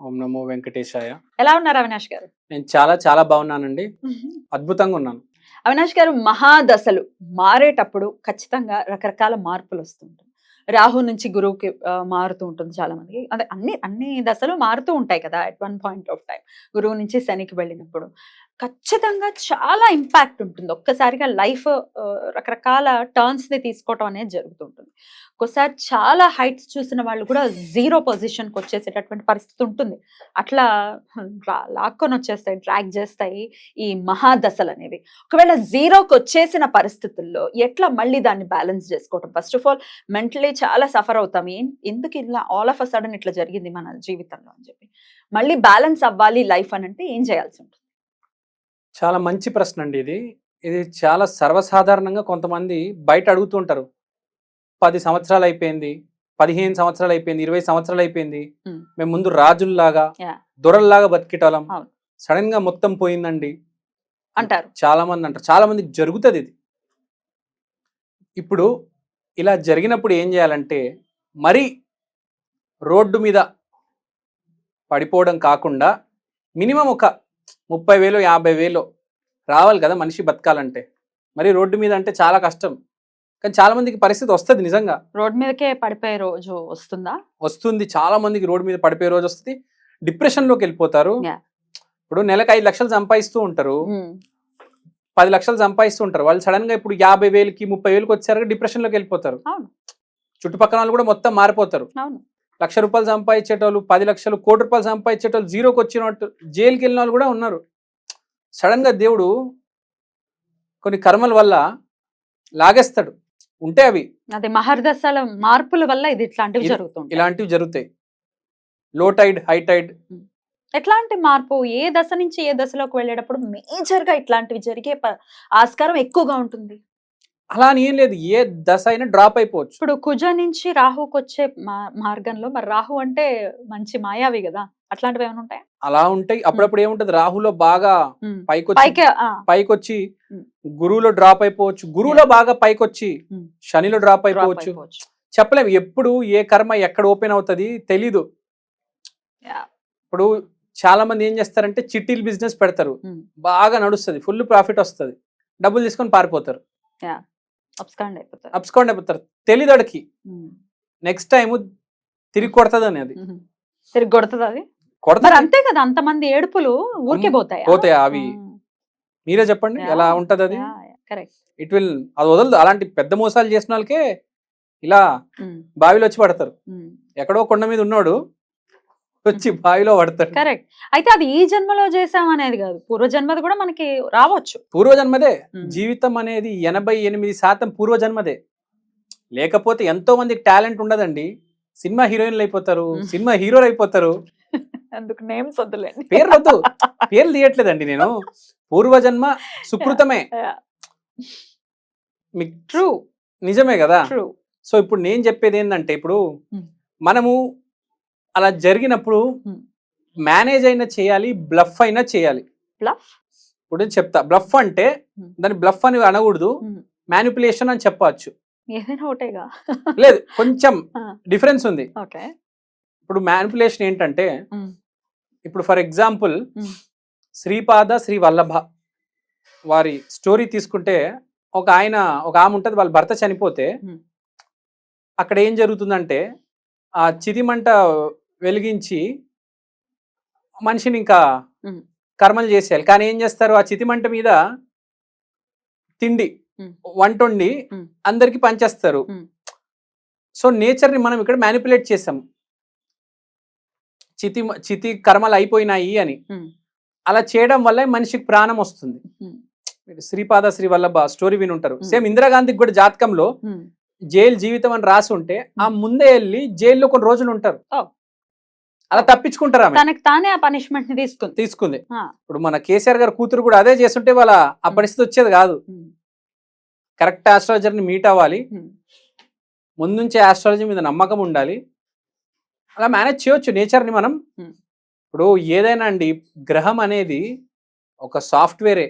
ఓం నమో వెంకటేశాయ. ఎలా ఉన్నారు అవినాష్ గారు? నేను చాలా చాలా బాగున్నానండి. అద్భుతంగా ఉన్నాను. అవినాష్ గారు మహాదశలు మారేటప్పుడు ఖచ్చితంగా రకరకాల మార్పులు వస్తుంటాయి. రాహు నుంచి గురువుకి మారుతూ ఉంటుంది చాలా మందికి అదే అన్ని అన్ని దశలు మారుతూ ఉంటాయి కదా at one point of time గురువు నుంచి శనికి వెళ్ళినప్పుడు. ఖచ్చితంగా చాలా ఇంపాక్ట్ ఉంటుంది. ఒక్కసారిగా లైఫ్ రకరకాల టర్న్స్ని తీసుకోవటం అనేది జరుగుతుంటుంది. ఒక్కోసారి చాలా హైట్స్ చూసిన వాళ్ళు కూడా జీరో పొజిషన్కి వచ్చేసేటటువంటి పరిస్థితి ఉంటుంది. అట్లా లాక్కొని వచ్చేస్తాయి డ్రాగ్ చేస్తాయి ఈ మహాదశలు అనేవి. ఒకవేళ జీరోకి వచ్చేసిన పరిస్థితుల్లో ఎట్లా మళ్ళీ దాన్ని బ్యాలెన్స్ చేసుకోవటం? ఫస్ట్ ఆఫ్ ఆల్ మెంటలీ చాలా సఫర్ అవుతాం. ఏం ఎందుకు ఇలా ఆల్ ఆఫ్ అ సడన్ ఇట్లా జరిగింది మన జీవితంలో అని చెప్పి. మళ్ళీ బ్యాలెన్స్ అవ్వాలి లైఫ్ అని అంటే ఏం చేయాల్సి ఉంటుంది? చాలా మంచి ప్రశ్న అండి ఇది. ఇది చాలా సర్వసాధారణంగా కొంతమంది బయట అడుగుతుంటారు పది సంవత్సరాలు అయిపోయింది పదిహేను సంవత్సరాలు అయిపోయింది ఇరవై సంవత్సరాలు అయిపోయింది. మేము ముందు రాజుల్లాగా. దొరల్లాగా బతికేటోళ్ళం. సడన్గా మొత్తం పోయిందండి. అంటారు. చాలా మంది అంటారు. చాలా మందికి జరుగుతుంది ఇది. ఇప్పుడు ఇలా జరిగినప్పుడు ఏం చేయాలంటే మరి రోడ్డు మీద పడిపోవడం కాకుండా మినిమం ఒక ముప్పై వేలు యాభై వేలు రావాలి కదా మనిషి బతకాలంటే. మరి రోడ్డు మీద అంటే చాలా కష్టం. కానీ చాలా మందికి పరిస్థితి వస్తుంది నిజంగా. రోడ్ మీదకే పడిపోయే రోజు వస్తుందా? వస్తుంది. చాలా మందికి రోడ్డు మీద పడిపోయే రోజు వస్తుంది. డిప్రెషన్లోకి వెళ్ళిపోతారు. Yeah. ఇప్పుడు నెలకు ఐదు లక్షలు సంపాదిస్తూ ఉంటారు. పది లక్షలు సంపాదిస్తూ ఉంటారు. వాళ్ళు సడన్గా ఇప్పుడు యాభై వేలకి ముప్పై వేలకి వచ్చారు డిప్రెషన్లోకి వెళ్ళిపోతారు. చుట్టుపక్కల వాళ్ళు కూడా మొత్తం మారిపోతారు. లక్ష రూపాయలు సంపాదించేటోళ్ళు పది లక్షలు కోటి రూపాయలు సంపాదించేటోళ్ళు జీరోకి వచ్చినట్టు జైలుకి వెళ్ళిన వాళ్ళు కూడా ఉన్నారు. సడన్గా దేవుడు కొన్ని కర్మల వల్ల లాగేస్తాడు. ఉంటే అవి. అదే మహర్దశల మార్పుల వల్ల ఇది ఇట్లాంటివి జరుగుతుంటాయి. ఇలాంటివి జరుగుతాయి. లో టైడ్ హై టైడ్ ఎట్లాంటి మార్పు? ఏ దశ నుంచి ఏ దశలోకి వెళ్ళేటప్పుడు మేజర్గా ఇట్లాంటివి జరిగే ఆస్కారం ఎక్కువగా ఉంటుంది. అలా అని ఏం లేదు. ఏ దశ అయినా డ్రాప్ అయిపోవచ్చు. ఇప్పుడు కుజ నుంచి రాహుకి వచ్చే మార్గంలో మరి రాహు అంటే మంచి మాయావి కదా? అట్లాంటివి ఏమైనా ఉంటాయా? అలా ఉంటాయి. అప్పుడప్పుడు ఏముంటది? రాహులో బాగా. పైకొచ్చి పైకొచ్చి. గురువులో డ్రాప్ అయిపోవచ్చు. గురువులో బాగా పైకొచ్చి. శనిలో డ్రాప్ అయిపోవచ్చు. చెప్పలేము. ఎప్పుడు ఏ కర్మ ఎక్కడ ఓపెన్ అవుతుంది తెలీదు. ఇప్పుడు చాలా మంది ఏం చేస్తారంటే చిట్టీలు బిజినెస్ పెడతారు. బాగా నడుస్తుంది. ఫుల్ ప్రాఫిట్ వస్తుంది. డబ్బులు తీసుకొని పారిపోతారు. అప్స్కౌండ్ అయిపోతారు. తెలియదడికి. నెక్స్ట్ టైం తిరిగి కొడుతుంది అని అది. తిరిగి కొడుతుంది అది? కొడతారు అంతే కదా అంతమంది ఏడుపులు ఊరికే పోతాయి? పోతాయి అవి? మీరే చెప్పండి ఎలా ఉంటది అది? ఇట్ విల్ అది వదలదు. అలాంటి పెద్ద మోసాలు చేసిన వాళ్ళకే ఇలా బావిలో వచ్చి పడతారు. ఎక్కడో కొండ మీద ఉన్నాడు. వచ్చి బావిలో పడతాడు. కరెక్ట్. అయితే అది ఈ జన్మలో చేసాం అనేది కాదు. పూర్వజన్మది కూడా మనకి రావచ్చు. పూర్వజన్మదే. జీవితం అనేది ఎనభై ఎనిమిది శాతం పూర్వజన్మదే. లేకపోతే ఎంతో మందికి టాలెంట్ ఉండదండి. సినిమా హీరోయిన్లు అయిపోతారు. సినిమా హీరోలు అయిపోతారు. అందుకు నేమ్స్ వద్దులేండి పేర్లు వద్దు. పేర్లు తీయట్లేదండి నేను. పూర్వజన్మ సుకృతమే. మీకు ట్రూ నిజమే కదా? ట్రూ. సో ఇప్పుడు నేను చెప్పేది ఏంటంటే ఇప్పుడు. మనము అలా జరిగినప్పుడు. మేనేజ్ అయినా చేయాలి బ్లఫ్ అయినా చేయాలి బ్లఫ్ ఇప్పుడు చెప్తా బ్లఫ్ అంటే. దాన్ని బ్లఫ్ అని అనకూడదు. మ్యానిపులేషన్ అని చెప్పవచ్చు ఏదైనా ఒకటేగా లేదు కొంచెం. డిఫరెన్స్ ఉంది ఓకే ఇప్పుడు మ్యానిపులేషన్ ఏంటంటే. ఇప్పుడు ఫర్ ఎగ్జాంపుల్. శ్రీపాద శ్రీ వల్లభ వారి స్టోరీ తీసుకుంటే ఒక ఆయన ఒక ఆమె ఉంటుంది వాళ్ళ భర్త చనిపోతే. అక్కడ ఏం జరుగుతుందంటే ఆ చితిమంట వెలిగించి మనిషిని ఇంకా. కర్మలు చేసేయాలి కానీ ఏం చేస్తారు ఆ చితిమంట మీద తిండి. వంట వండి. అందరికి పంచేస్తారు. సో నేచర్ని మనం ఇక్కడ మ్యానిపులేట్ చేసాం చితి చితి కర్మలు అయిపోయినాయి అని. అలా చేయడం వల్ల మనిషికి ప్రాణం వస్తుంది శ్రీపాద శ్రీ వల్లభ స్టోరీ విని ఉంటారు. సేమ్ ఇందిరాగాంధీకి కూడా జాతకంలో. జైలు జీవితం అని రాసి ఉంటే ఆ ముందే వెళ్ళి జైల్లో కొన్ని రోజులు ఉంటారు. అలా తప్పించుకుంటారు తనకి తానే ఆ పనిష్మెంట్ని తీసుకుంది. తీసుకుంది. ఇప్పుడు మన కేసీఆర్ గారి కూతురు కూడా అదే చేస్తుంటే వాళ్ళ ఆ పరిస్థితి వచ్చేది కాదు. కరెక్ట్ ఆస్ట్రాలజర్ని మీట్ అవ్వాలి. ముందుంచే ఆస్ట్రాలజీ మీద నమ్మకం ఉండాలి. అలా మేనేజ్ చేయొచ్చు నేచర్ని మనం. ఇప్పుడు ఏదైనా అండి గ్రహం అనేది ఒక సాఫ్ట్వేరే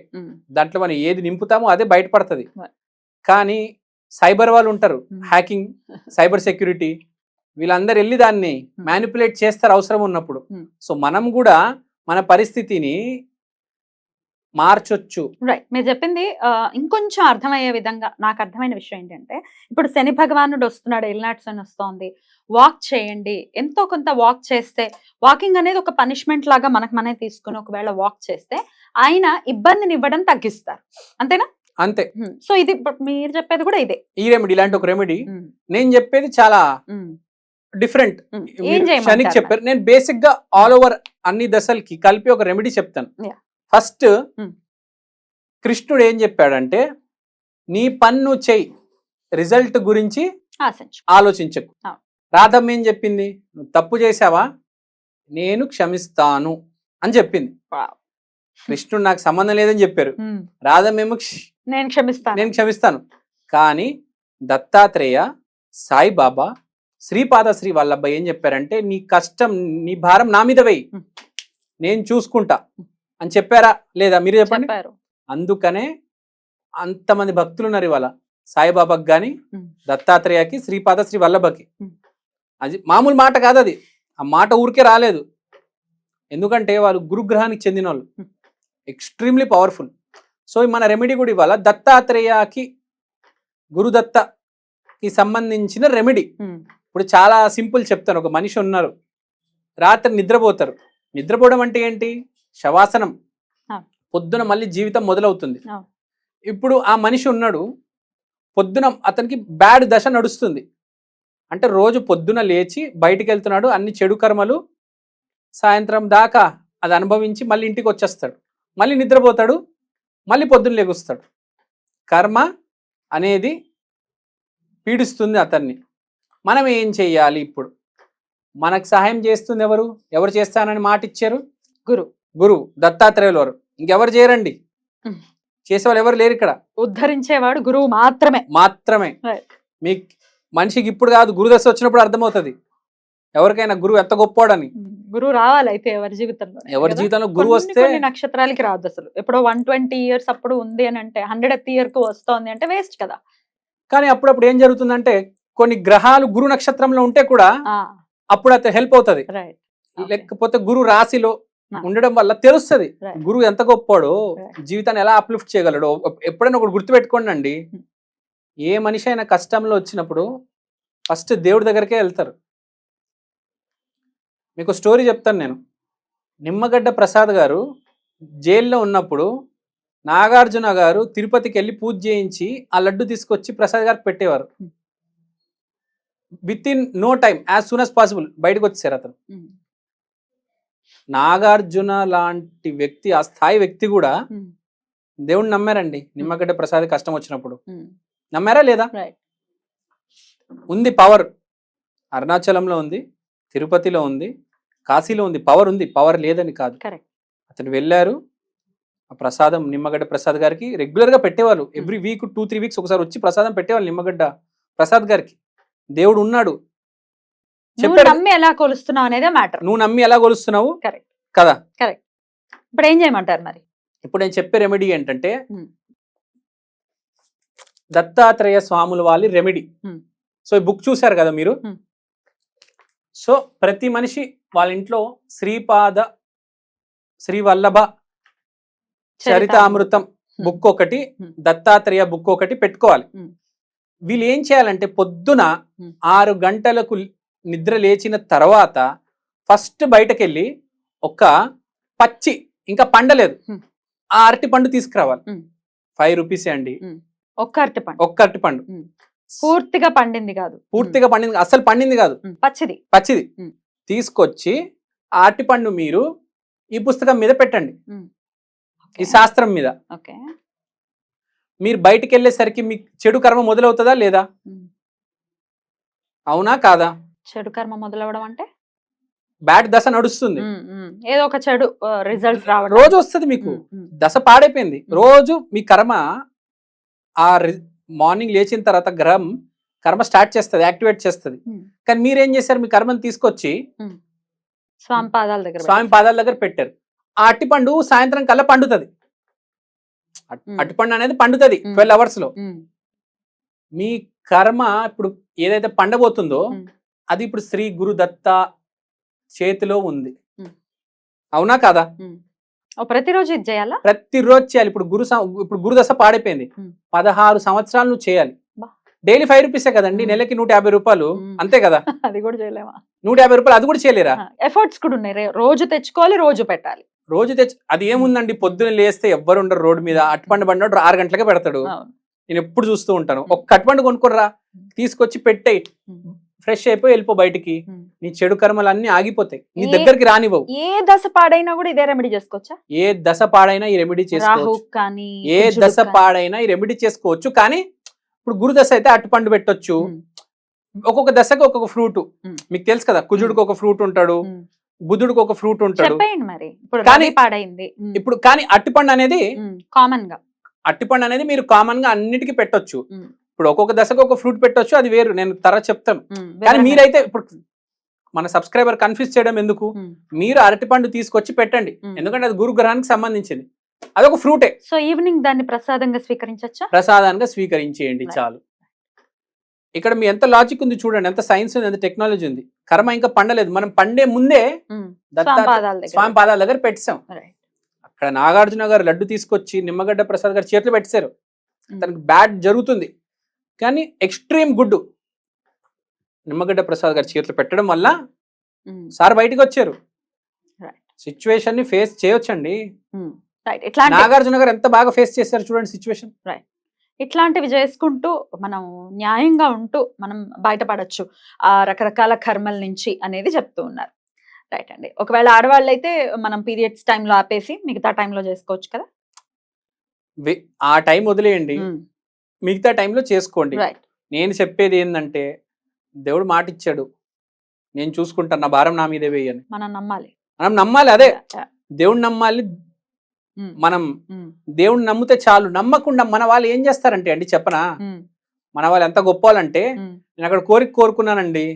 దాంట్లో మనం ఏది నింపుతామో అదే బయటపడుతుంది. కానీ సైబర్ వాళ్ళు ఉంటారు. హ్యాకింగ్ సైబర్ సెక్యూరిటీ వీళ్ళందరూ వెళ్ళి దాన్ని. మ్యానిపులేట్ చేస్తారు అవసరం ఉన్నప్పుడు. సో మనం కూడా మన పరిస్థితిని మార్చొచ్చు. రైట్ మీరు చెప్పింది ఇంకొంచెం అర్థమయ్యే విధంగా నాకు అర్థమైన విషయం ఏంటంటే ఇప్పుడు శని భగవానుడు వస్తున్నాడు ఎల్నాట్స్ అని వస్తోంది. వాక్ చేయండి. ఎంతో కొంత వాక్ చేస్తే వాకింగ్ అనేది ఒక పనిష్మెంట్ లాగా మనకు మనమే తీసుకుని ఒకవేళ వాక్ చేస్తే ఆయన ఇబ్బందిని ఇవ్వడం తగ్గిస్తారు. అంతేనా? అంతే. సో ఇది మీరు చెప్పేది కూడా ఇదే. ఈ రెమెడీ ఇలాంటి ఒక రెమెడీ నేను చెప్పేది చాలా డిఫరెంట్. చేయమంటారు? చెప్పారు. నేను బేసిక్గా ఆల్ ఓవర్ అన్ని దశలకి కలిపి ఒక రెమెడీ చెప్తాను. ఫస్ట్. కృష్ణుడు ఏం చెప్పాడంటే నీ పన్ను చెయ్యి రిజల్ట్ గురించి ఆలోచించకు. రాధమ్మ ఏం చెప్పింది? నువ్వు తప్పు చేసావా నేను క్షమిస్తాను. అని చెప్పింది. కృష్ణుడు నాకు సంబంధం లేదని చెప్పారు. రాధమ్మేమో "క్ష్, నేను క్షమిస్తాను. నేను క్షమిస్తాను. కానీ దత్తాత్రేయ సాయిబాబా శ్రీపాద శ్రీ వల్లభ ఏం చెప్పారంటే నీ కష్టం నీ భారం నా మీద Hmm. నేను చూసుకుంటా. అని చెప్పారా? లేదా మీరు చెప్పండి. అందుకనే అంతమంది భక్తులు ఉన్నారు ఇవాళ. సాయిబాబాకి కానీ. దత్తాత్రేయకి శ్రీపాద శ్రీ వల్లభకి. అది మామూలు మాట కాదు అది. ఆ మాట ఊరికే రాలేదు. ఎందుకంటే వాళ్ళు గురుగ్రహానికి చెందిన వాళ్ళు. Extremely powerful. సో మన రెమెడీ కూడా ఇవాళ దత్తాత్రేయకి గురుదత్తకి సంబంధించిన రెమెడీ. ఇప్పుడు చాలా సింపుల్ చెప్తాను. ఒక మనిషి ఉన్నారు. రాత్రి నిద్రపోతారు. నిద్రపోవడం అంటే ఏంటి? శవాసనం. పొద్దున మళ్ళీ జీవితం మొదలవుతుంది. ఇప్పుడు ఆ మనిషి ఉన్నాడు. పొద్దున అతనికి బ్యాడ్ దశ నడుస్తుంది. అంటే రోజు పొద్దున లేచి బయటికి వెళ్తున్నాడు అన్ని చెడు కర్మలు సాయంత్రం దాకా అది అనుభవించి మళ్ళీ ఇంటికి వచ్చేస్తాడు మళ్ళీ నిద్రపోతాడు. మళ్ళీ పొద్దున లెగుస్తాడు. కర్మ అనేది పీడిస్తుంది అతన్ని. మనం ఏం చెయ్యాలి ఇప్పుడు? మనకు సహాయం చేస్తుంది ఎవరు? ఎవరు చేస్తానని మాట ఇచ్చారు? గురు. గురువు దత్తాత్రేయులు వారు ఇంకెవరు చేయరండి. చేసేవాళ్ళు ఎవరు లేరు ఇక్కడ. ఉద్ధరించేవాడు గురువు మాత్రమే. మాత్రమే. మీకు మనిషికి ఇప్పుడు కాదు గురుదశ వచ్చినప్పుడు అర్థమవుతుంది. ఎవరికైనా గురువు ఎంత గొప్పోడని ఉమ్, గురువు రావాలి అయితే ఎవరి జీవితంలో ఎవరి జీవితంలో గురువు వస్తే నక్షత్రాలకి రాదు అసలు. ఎప్పుడో వన్ ట్వంటీ ఇయర్స్ అప్పుడు ఉంది అని అంటే హండ్రెడ్ ఇయర్కు వస్తోంది అంటే వేస్ట్ కదా? కానీ అప్పుడప్పుడు ఏం జరుగుతుందంటే కొన్ని గ్రహాలు గురు నక్షత్రంలో ఉంటే కూడా అప్పుడు అతను హెల్ప్ అవుతుంది లేకపోతే గురు రాశిలో. ఉండడం వల్ల తెలుస్తుంది. గురువు ఎంత గొప్పాడో. జీవితాన్ని ఎలా అప్లిఫ్ట్ చేయగలడో ఎప్పుడైనా ఒకటి గుర్తుపెట్టుకోండి అండి Hmm. ఏ మనిషి అయినా కష్టంలో వచ్చినప్పుడు ఫస్ట్ దేవుడి దగ్గరికే వెళ్తారు మీకు స్టోరీ చెప్తాను నేను నిమ్మగడ్డ ప్రసాద్ గారు జైల్లో ఉన్నప్పుడు నాగార్జున గారు తిరుపతికి వెళ్ళి పూజ చేయించి ఆ లడ్డు తీసుకొచ్చి ప్రసాద్ గారికి పెట్టేవారు Hmm. Within no time as soon as possible బయటకు వచ్చేసారు అతను నాగార్జున లాంటి వ్యక్తి ఆ స్థాయి వ్యక్తి కూడా దేవుణ్ణి నమ్మారండి. నిమ్మగడ్డ ప్రసాద్ కష్టం వచ్చినప్పుడు. నమ్మారా లేదా? ఉంది పవర్ అరుణాచలంలో ఉంది తిరుపతిలో ఉంది కాశీలో ఉంది. పవర్ ఉంది. పవర్ లేదని కాదు. అతను వెళ్ళారు. ఆ ప్రసాదం నిమ్మగడ్డ ప్రసాద్ గారికి రెగ్యులర్గా పెట్టేవాళ్ళు. Every week two three weeks ఒకసారి వచ్చి ప్రసాదం పెట్టేవాళ్ళు నిమ్మగడ్డ ప్రసాద్ గారికి. దేవుడు ఉన్నాడు చెప్పాడు నమ్మి ఎలా కొలుస్తున్నావు అనేదే మ్యాటర్ నువ్వు నమ్మి ఎలా కొలుస్తున్నావు Correct. కదా ఇప్పుడు ఏం చేయమంటారు మరి ఇప్పుడు నేను చెప్పే రెమెడీ ఏంటంటే. దత్తాత్రేయ స్వాముల వాళ్ళ రెమెడీ. సో ఈ బుక్ చూశారు కదా మీరు. సో ప్రతి మనిషి వాళ్ళ ఇంట్లో శ్రీపాద శ్రీ వల్లభ చరితామృతం. బుక్ ఒకటి. దత్తాత్రేయ బుక్ ఒకటి పెట్టుకోవాలి. వీళ్ళు ఏం చేయాలంటే పొద్దున. ఆరు గంటలకు నిద్ర లేచిన తర్వాత ఫస్ట్ బయటకెళ్ళి ఒక పచ్చి ఇంకా పండలేదు. ఆ అరటి పండు తీసుకురావాలి. ఫైవ్ రూపీస్ అండి. ఒక్క అరటి పండు. ఒక్క అరటి పండు. పూర్తిగా పండింది కాదు. పూర్తిగా పండింది అసలు పండింది కాదు. పచ్చిది. పచ్చిది. తీసుకొచ్చి ఆ అరటి పండు మీరు ఈ పుస్తకం మీద పెట్టండి. ఈ. శాస్త్రం మీద. ఓకే. మీరు బయటికి వెళ్ళేసరికి మీకు చెడు కర్మ మొదలవుతుందా లేదా. అవునా కాదా? చెడు కర్మ మొదలవడం అంటే? బ్యాడ్ దశ నడుస్తుంది. ఏదో ఒక చెడు రిజల్ట్స్ రావడం. రోజు వస్తుంది మీకు. దశ పాడైపోయింది. రోజు మీ కర్మ ఆ మార్నింగ్ లేచిన తర్వాత గ్రహం కర్మ స్టార్ట్ చేస్తుంది యాక్టివేట్ చేస్తుంది. కానీ మీరేం చేశారు? మీ కర్మను తీసుకొచ్చి స్వామి పాదాల దగ్గర స్వామి పాదాల దగ్గర పెట్టారు. ఆ అట్టిపండు సాయంత్రం కల్లా పండుతుంది. అట్టిపండు అనేది పండుతుంది. ట్వెల్వ్ అవర్స్లో మీ కర్మ ఇప్పుడు ఏదైతే పండబోతుందో. అది ఇప్పుడు శ్రీ గురు దత్త చేతిలో ఉంది. అవునా కాదా? ప్రతిరోజు ఇది చేయాలా? ప్రతిరోజు చేయాలి. ఇప్పుడు గురు ఇప్పుడు గురుదశ పాడైపోయింది. పదహారు సంవత్సరాలు నువ్వు చేయాలి. డైలీ ఫైవ్ రూపీసే కదండి. నెలకి నూట యాభై రూపాయలు. అంతే కదా? అది కూడా చేయలేమా? నూట యాభై రూపాయలు అది కూడా చేయలేరా? ఎఫర్ట్స్ కూడా ఉన్నాయి. రోజు తెచ్చుకోవాలి రోజు పెట్టాలి. రోజు తెచ్చి అది ఏముందండి? పొద్దున్న లేస్తే ఎవ్వరు ఉండరు రోడ్డు మీద. అట్టుపండు బండి ఆరు గంటలకే పెడతాడు. నేను ఎప్పుడు చూస్తూ ఉంటాను. ఒక అట్టుపండు కొనుక్కోర్రా. తీసుకొచ్చి పెట్టేయి. ఉమ్, ఫ్రెష్ అయిపోయి వెళ్ళిపో బయటికి. నీ చెడు కర్మలు అన్ని ఆగిపోతాయి. నీ దగ్గరికి రానివ్వవు. ఏ దశ పాడైనా కూడా ఇదే రెమెడీ చేసుకోవచ్చా? ఏ దశ పాడైనా ఈ రెమెడీ చేసుకోవచ్చు. కానీ ఏ దశ. పాడైనా ఈ రెమెడీ చేసుకోవచ్చు. కానీ ఇప్పుడు గురుదశ అయితే అట్టుపండు పెట్టొచ్చు. ఒక్కొక్క దశకి ఒక్కొక్క ఫ్రూట్. మీకు తెలుసు కదా కుజుడికి ఒక ఫ్రూట్ ఉంటాడు. ఉమ్. బుధుడికి ఒక ఫ్రూట్ ఉంటాడు. చెప్పేయండి మరి. ఇప్పుడు కానీ- పాడైంది. ఇప్పుడు కానీ అట్టిపండు అనేది కామన్గా అట్టిపండు అనేది మీరు కామన్గా అన్నిటికీ పెట్టొచ్చు. ఇప్పుడు ఒక్కొక్క దశకు ఒక ఫ్రూట్ పెట్టొచ్చు అది వేరు. నేను తర్వాత చెప్తాను. కానీ. మీరైతే ఇప్పుడు మన సబ్స్క్రైబర్ కన్ఫ్యూజ్ చేయడం ఎందుకు. మీరు అరటిపండు తీసుకొచ్చి పెట్టండి. ఎందుకంటే అది గురుగ్రహానికి సంబంధించింది. అదొక ఫ్రూటే. సో ఈవినింగ్ దాన్ని ప్రసాదంగా స్వీకరించచ్చా? ప్రసాదానికి స్వీకరించేయండి. చాలు. ఇక్కడ మీ ఎంత లాజిక్ ఉంది చూడండి ఎంత సైన్స్ ఉంది ఎంత టెక్నాలజీ ఉంది. కర్మ ఇంకా పండలేదు. మనం పండే ముందే స్వామి పాదాల దగ్గర. పెట్టాం. అక్కడ నాగార్జున గారు లడ్డు తీసుకొచ్చి నిమ్మగడ్డ ప్రసాద్ గారు చేతులు పెట్టారు. తనకి బ్యాడ్ జరుగుతుంది. కానీ ఎక్స్ట్రీమ్ గుడ్ నిమ్మగడ్డ ప్రసాద్ గారి చేతులు పెట్టడం వల్ల సార్ బయటికి వచ్చారు. సిచ్యువేషన్ని ఫేస్ చేయొచ్చండి. నాగార్జున గారు ఎంత బాగా ఫేస్ చేశారు చూడండి సిచ్యువేషన్ ఇట్లాంటివి చేసుకుంటూ మనం న్యాయంగా ఉంటూ మనం బయటపడచ్చు. ఆ రకరకాల కర్మల నుంచి అనేది చెప్తూ ఉన్నారు. రైట్ అండి. ఒకవేళ ఆడవాళ్ళు అయితే మనం పీరియడ్స్ టైంలో ఆపేసి మిగతా టైంలో చేసుకోవచ్చు కదా? ఆ టైం వదిలేయండి. మిగతా టైంలో చేసుకోండి. రైట్. నేను చెప్పేది ఏంటంటే దేవుడు మాట ఇచ్చాడు నేను చూసుకుంటాను. నా భారం నా మీదే వేయని. మనం నమ్మాలి. మనం నమ్మాలి. అదే. దేవుడిని నమ్మాలి. మనం దేవుడిని నమ్మితే చాలు. నమ్మకుండా మన వాళ్ళు ఏం చేస్తారంటే అండి చెప్పనా? మన వాళ్ళు ఎంత గొప్ప వాళ్ళంటే ఉమ్, నేను అక్కడ కోరిక కోరుకున్నానండి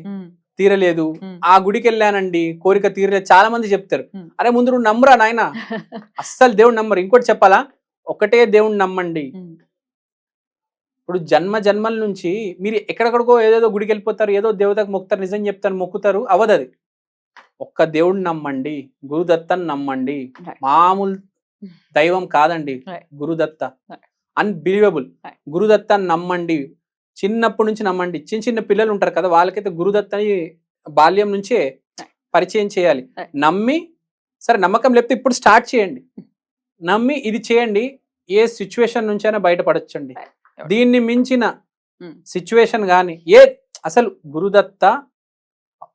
తీరలేదు. ఆ గుడికి వెళ్ళానండి కోరిక తీరలేదు. చాలా మంది చెప్తారు. అరే ముందు నువ్వు నమ్మురా నాయన? అస్సలు దేవుడు నమ్మరు. ఇంకోటి చెప్పాలా? ఒకటే దేవుణ్ణి నమ్మండి. ఇప్పుడు జన్మ జన్మల నుంచి మీరు ఎక్కడెక్కడికో ఏదేదో గుడికి వెళ్ళిపోతారు ఏదో దేవతకు మొక్కుతారు నిజం చెప్తారు మొక్కుతారు అవదు అది. ఒక్క దేవుడిని నమ్మండి గురుదత్తని నమ్మండి. మామూలు దైవం కాదండి. గురుదత్త. అన్బిలీవబుల్. గురుదత్తని నమ్మండి చిన్నప్పటి నుంచి నమ్మండి చిన్న చిన్న పిల్లలు ఉంటారు కదా వాళ్ళకైతే గురుదత్తని బాల్యం నుంచే. పరిచయం చేయాలి. నమ్మి సరే నమ్మకం లేకపోతే ఇప్పుడు స్టార్ట్ చేయండి నమ్మి ఇది చేయండి ఏ సిచ్యువేషన్ నుంచైనా బయటపడొచ్చండి. దీన్ని మించిన Hmm. సిచ్యువేషన్ కానీ ఏ అసలు గురుదత్త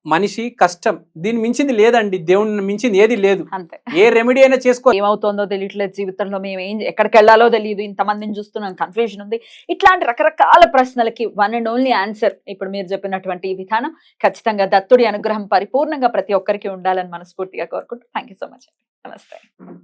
మనిషి కష్టం. దీన్ని మించింది లేదండి. దేవుని మించింది ఏది లేదు. అంతే. ఏ రెమెడీ అయినా చేసుకో. ఏమవుతోందో తెలియట్లేదు జీవితంలో. మేము ఏం ఎక్కడికి వెళ్ళాలో తెలియదు ఇంతమందిని చూస్తున్నాం. కన్ఫ్యూజన్ ఉంది. ఇట్లాంటి రకరకాల ప్రశ్నలకి వన్ అండ్ ఓన్లీ ఆన్సర్ ఇప్పుడు మీరు చెప్పినటువంటి ఈ విధానం. ఖచ్చితంగా దత్తుడి అనుగ్రహం పరిపూర్ణంగా ప్రతి ఒక్కరికి ఉండాలని మనస్ఫూర్తిగా కోరుకుంటూ. థ్యాంక్ యూ సో మచ్ నమస్తే.